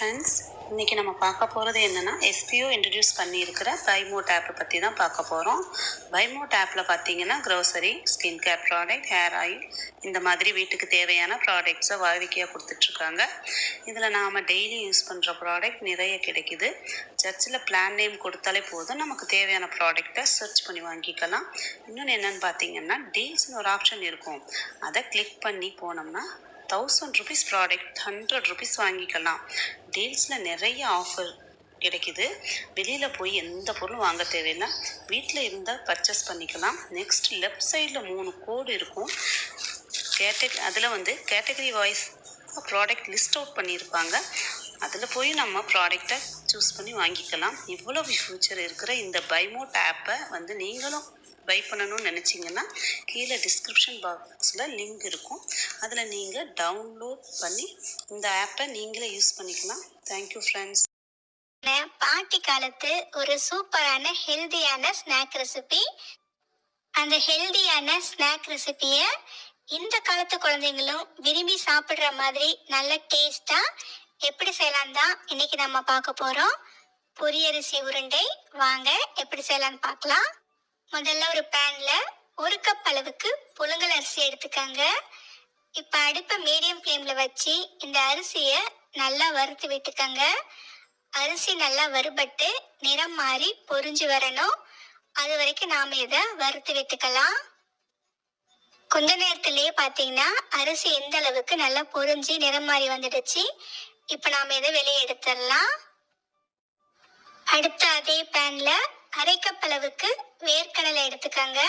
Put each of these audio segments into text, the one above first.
Friends இன்றைக்கி நம்ம பார்க்க போகிறது என்னென்னா எஸ்பிஓ இன்ட்ரடியூஸ் பண்ணியிருக்கிற பைமோட் ஆப்பை பற்றி தான் பார்க்க போகிறோம் பைமோட் ஆப்பில் பார்த்தீங்கன்னா grocery skin care product hair oil இந்த மாதிரி வீட்டுக்கு தேவையான ப்ராடக்ட்ஸை வாடிக்கையாக கொடுத்துட்ருக்காங்க. இதில் நாம் டெய்லி யூஸ் பண்ணுற ப்ராடக்ட் நிறைய கிடைக்குது. சர்ச்சில் பிளான் நேம் கொடுத்தாலே போதும். நமக்கு தேவையான ப்ராடக்டை சர்ச் பண்ணி வாங்கிக்கலாம். இன்னொன்று என்னென்னு பார்த்தீங்கன்னா டீல்ஸ்னு ஒரு ஆப்ஷன் இருக்கும். அதை கிளிக் பண்ணி போனோம்னா thousand rupees product hundred rupees வாங்கிக்கலாம். டீல்ஸில் நிறைய ஆஃபர் கிடைக்குது. வெளியில் போய் எந்த பொருளும் வாங்க தேவையில்லை. வீட்டில் இருந்தால் பர்ச்சேஸ் பண்ணிக்கலாம். நெக்ஸ்ட் லெஃப்ட் சைடில் மூணு கோடு இருக்கும். கேட்டகரி அதில் வந்து category wise product list out பண்ணியிருப்பாங்க. அதில் போய் நம்ம ப்ராடக்டை சூஸ் பண்ணி வாங்கிக்கலாம். இவ்வளோ ஃபியூச்சர் இருக்கிற இந்த பைமோட் ஆப்பை வந்து நீங்களும் பை பண்ணணும்னு நினச்சிங்கன்னா கீழே டிஸ்கிரிப்ஷன் பாக்ஸில் லிங்க் இருக்கும். அதில் நீங்கள் டவுன்லோட் பண்ணி இந்த ஆப்பை நீங்களே யூஸ் பண்ணிக்கலாம். தேங்க்யூ ஃப்ரெண்ட்ஸ் பாட்டி காலத்து ஒரு சூப்பரான ஹெல்தியான ஸ்நாக் ரெசிபி அந்த ஹெல்தியான ஸ்நாக் ரெசிபியை இந்த காலத்து குழந்தைங்களும் விரும்பி சாப்பிட்ற மாதிரி நல்ல டேஸ்டா எப்படி செய்யலாம் தான் இன்னைக்கு நம்ம பார்க்க போறோம். பொரியரிசி உருண்டை. வாங்க எப்படி செய்யலாம்னு பார்க்கலாம். முதல்ல ஒரு பேன்ல ஒரு கப் அளவுக்கு புழுங்கல் அரிசி எடுத்துக்கங்க. இப்ப அடுப்பை மீடியம் ஃப்ளேம்ல வச்சு இந்த அரிசியை நல்லா வறுத்து விட்டுக்கங்க. அரிசி நல்லா வறுபட்டு நிறம் மாறி பொரிஞ்சு வரணும். அது வரைக்கும் நாம இதை வறுத்து விட்டுக்கலாம். கொஞ்ச நேரத்திலேயே பார்த்தீங்கன்னா அரிசி எந்த அளவுக்கு நல்லா பொரிஞ்சு நிறம் மாறி வந்துடுச்சு. இப்போ நாம இதை வெளியே எடுத்துடலாம். அடுத்த அதே பேன்ல அரை கப் அளவுக்கு வேர்க்கடலை எடுத்துக்கங்க.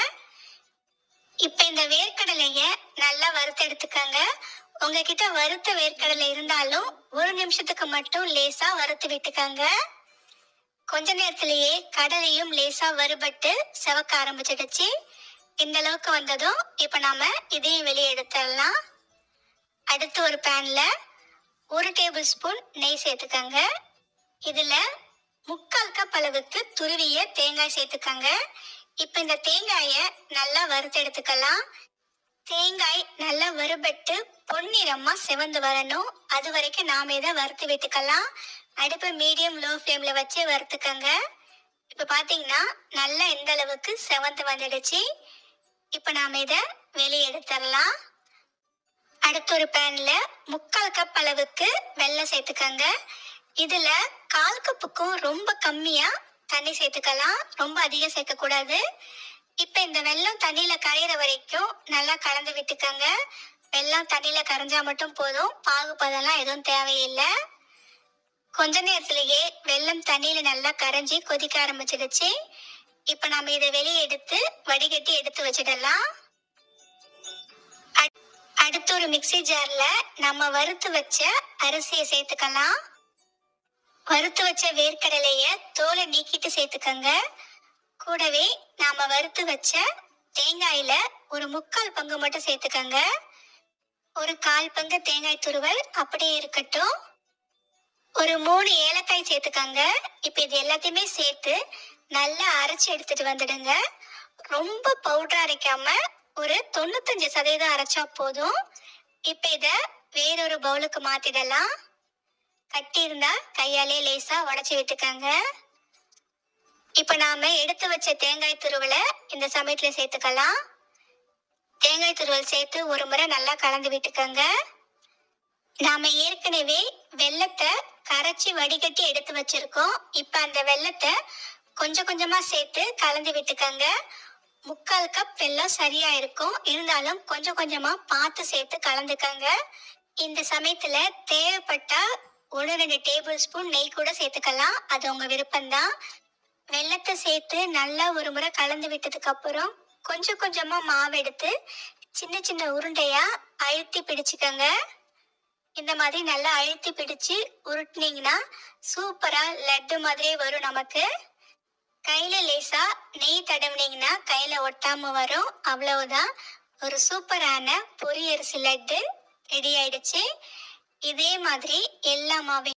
இப்போ இந்த வேர்க்கடலைய நல்லா வறுத்து எடுத்துக்கங்க. உங்ககிட்ட வறுத்த வேர்க்கடலை இருந்தாலும் ஒரு நிமிஷத்துக்கு மட்டும் லேசா வறுத்து விட்டுக்கங்க. கொஞ்ச நேரத்திலேயே கடலையும் லேசா வறுபட்டு செவக்க ஆரம்பிச்சிடுச்சு. இந்த அளவுக்கு வந்ததும் இப்ப நாம இதையும் வெளியே எடுத்துடலாம். அடுத்து ஒரு பேன்ல ஒரு டேபிள் ஸ்பூன் நெய் சேர்த்துக்கங்க. இதுல முக்கால் கப் அளவுக்கு துருவிய தேங்காய் சேர்த்துக்கங்க. இப்ப இந்த தேங்காய நல்லா வறுத்து எடுத்துக்கலாம். தேங்காய் நல்லா வறுபட்டு பொன்னிறமா செவந்து வரணும். அது வரைக்கும் நாம இதை வறுத்து விட்டுக்கலாம். அடுப்பை மீடியம் லோ ஃப்ளேம்ல வச்சு வறுத்துக்கங்க. இப்ப பாத்தீங்கன்னா நல்லா எந்த அளவுக்கு செவந்து வந்துடுச்சு. இப்ப நாம இதை வெளியே எடுத்துடலாம். அடுத்த ஒரு பேன்ல முக்கால் கப் அளவுக்கு வெள்ளம் சேர்த்துக்கங்க. இதுல கால் கப்புக்கும் ரொம்ப கம்மியா தண்ணி சேர்த்துக்கலாம். ரொம்ப அதிகம் சேர்க்க கூடாது இப்ப இந்த வெல்லம் தண்ணியில கரையிற வரைக்கும் நல்லா கலந்து விட்டுக்கங்க. வெல்லம் தண்ணியில கரைஞ்சா மட்டும் போதும். பாகுபதெல்லாம் எதுவும் தேவையில்லை. கொஞ்ச நேரத்திலேயே வெல்லம் தண்ணியில நல்லா கரைஞ்சி கொதிக்க ஆரம்பிச்சிடுச்சு. இப்ப நம்ம இதை வெளியே எடுத்து வடிகட்டி எடுத்து வச்சிடலாம். அடுத்து ஒரு மிக்ஸி ஜார்ல நம்ம வறுத்து வச்ச அரிசியை சேர்த்துக்கலாம். வறுத்து வச்ச வேர்க்கடலைய தோலை நீக்கிட்டு சேர்த்துக்கங்க. கூடவே நாம வறுத்து வச்ச தேங்காயில ஒரு முக்கால் பங்கு மட்டும் சேர்த்துக்கங்க. ஒரு கால் பங்கு தேங்காய் துருவல் அப்படியே இருக்கட்டும். ஒரு மூணு ஏலக்காய் சேர்த்துக்கங்க. இப்ப இது எல்லாத்தையுமே சேர்த்து நல்லா அரைச்சு எடுத்துட்டு வந்துடுங்க. ரொம்ப பவுடர் அரைக்காம ஒரு தொண்ணூத்தஞ்சு சதவீதம் அரைச்சா போதும். இப்ப இத வேறொரு பவுலுக்கு மாத்திடலாம். கட்டியிருந்தா கையாலே லேசா உடைச்சு விட்டுக்கங்க. இப்ப நாம எடுத்து வச்ச தேங்காய் துருவலை இந்த சமயத்துல சேர்த்துக்கலாம். தேங்காய் துருவல் சேர்த்து ஒரு முறை நல்லா கலந்து விட்டுக்கங்க. நாம ஏற்கனவே வெள்ளத்தை கரைச்சி வடிகட்டி எடுத்து வச்சிருக்கோம். இப்ப அந்த வெள்ளத்தை கொஞ்சம் கொஞ்சமா சேர்த்து கலந்து விட்டுக்கங்க. முக்கால் கப் வெல்லம் சரியா இருக்கும் இருந்தாலும் கொஞ்சம் கொஞ்சமா பார்த்து சேர்த்து கலந்துக்கங்க. இந்த சமயத்துல தேவைப்பட்டா ஒரு ரெண்டு டேபிள் ஸ்பூன் நெய் கூட சேர்த்துக்கலாம். அது உங்க விருப்பம்தான். வெள்ளத்தை சேர்த்து நல்லா ஒரு முறை கலந்து விட்டதுக்கு அப்புறம் கொஞ்சம் கொஞ்சமா மாவு எடுத்து சின்ன சின்ன உருண்டையா அழுத்தி பிடிச்சுக்கங்க. இந்த மாதிரி நல்லா அழுத்தி பிடிச்சு உருட்டுனீங்கன்னா சூப்பரா லட்டு மாதிரியே வரும் நமக்கு. கையில லேசா நெய் தடவினீங்கன்னா கையில ஒட்டாம வரும். அவ்வளவுதான். ஒரு சூப்பரான பொரியரிசி லட்டு ரெடி ஆயிடுச்சு. இதே மாதிரி எல்லாமாவே